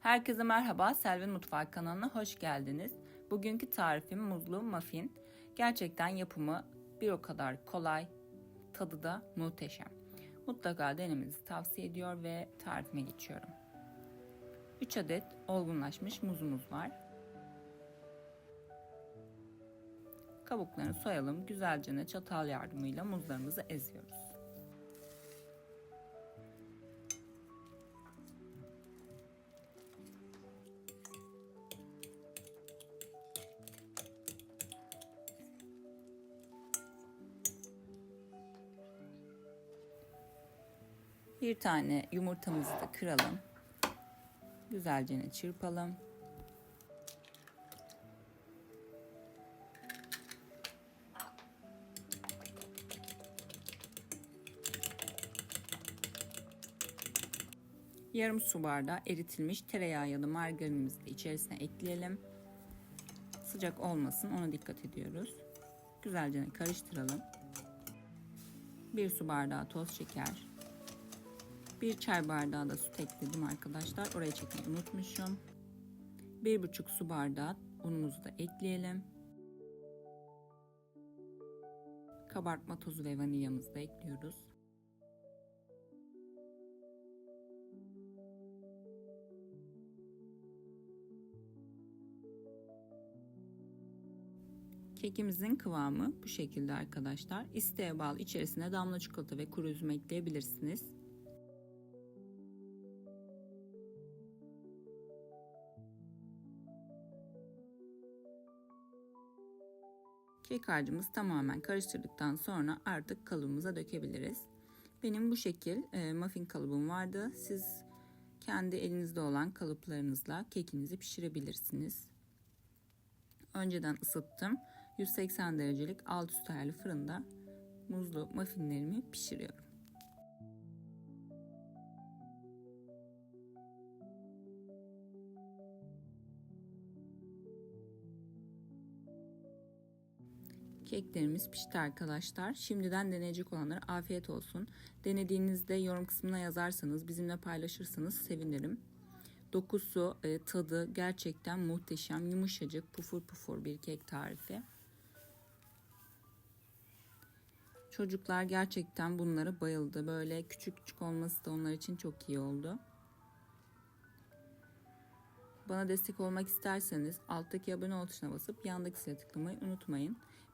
Herkese merhaba, Selvin Mutfağı kanalına hoş geldiniz. Bugünkü tarifim muzlu muffin. Gerçekten yapımı bir o kadar kolay, tadı da muhteşem. Mutlaka denemenizi tavsiye ediyor ve tarifime geçiyorum. 3 adet olgunlaşmış muzumuz var. Kabuklarını soyalım, güzelce çatal yardımıyla muzlarımızı eziyoruz. Bir tane yumurtamızı da kıralım. Güzelce çırpalım. Yarım su bardağı eritilmiş tereyağı ya da margarinimizi de içerisine ekleyelim. Sıcak olmasın ona dikkat ediyoruz. Güzelce karıştıralım. Bir su bardağı toz şeker, bir çay bardağı da süt ekledim arkadaşlar. Oraya çekmeyi unutmuşum. Bir buçuk su bardağı unumuzu da ekleyelim. Kabartma tozu ve vanilyamızı da ekliyoruz. Kekimizin kıvamı bu şekilde arkadaşlar. İsteğe bağlı içerisine damla çikolata ve kuru üzüm ekleyebilirsiniz. Kek harcımız tamamen karıştırdıktan sonra artık kalıbımıza dökebiliriz. Benim bu şekil e, muffin kalıbım vardı. Siz kendi elinizde olan kalıplarınızla kekinizi pişirebilirsiniz. Önceden ısıttım. 180 derecelik alt üst ayarlı fırında muzlu muffinlerimi pişiriyorum. Keklerimiz pişti arkadaşlar. Şimdiden deneyecek olanlara afiyet olsun. Denediğinizde yorum kısmına yazarsanız, bizimle paylaşırsanız sevinirim. Dokusu, e, tadı gerçekten muhteşem, yumuşacık, pufur pufur bir kek tarifi. Çocuklar gerçekten bunlara bayıldı. Böyle küçük küçük olması da onlar için çok iyi oldu. Bana destek olmak isterseniz alttaki abone ol tuşuna basıp yandaki zile tıklamayı unutmayın.